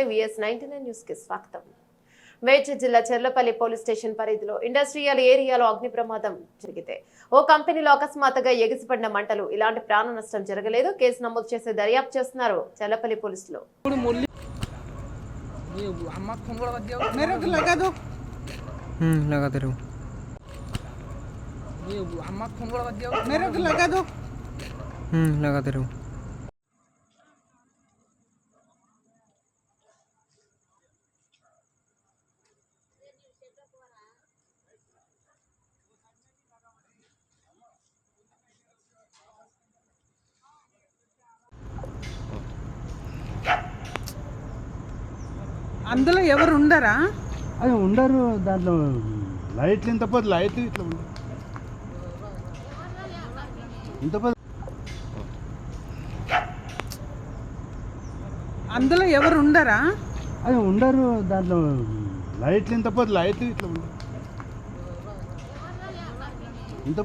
VS ninety nine news కి స్వాగతం మేడ్చల్ జిల్లా చెర్లపల్లి పోలీస్ స్టేషన్ పరిధిలో ఇండస్ట్రియల్ ఏరియాలో అగ్ని ప్రమాదం జరిగితే ఓ కంపెనీలో అకస్మాత్తుగా ఎగిసిపడిన మంటలు ఇలాంటి ప్రాణ నష్టం జరగలేదు కేసు నమోదు చేసి దర్యాప్తు చేస్తున్నారు చెర్లపల్లి పోలీసులు ఇప్పుడు మురళి ये अम्मा फोन बड़ा बज गया मेरे को लगा दो हम्म लगाते रहो ये అందులో ఎవరు ఉండరా? అది ఉండరు దాంట్లో లైట్లు ఇంత పోతే లైట్లు ఇట్లా ఉండవు. ఇంత పోతే అందులో ఎవరు ఉండరా? అది ఉండరు దాంట్లో లైట్లు ఇంత పోతే లైట్లు ఇట్లా ఉండవు. ఇంత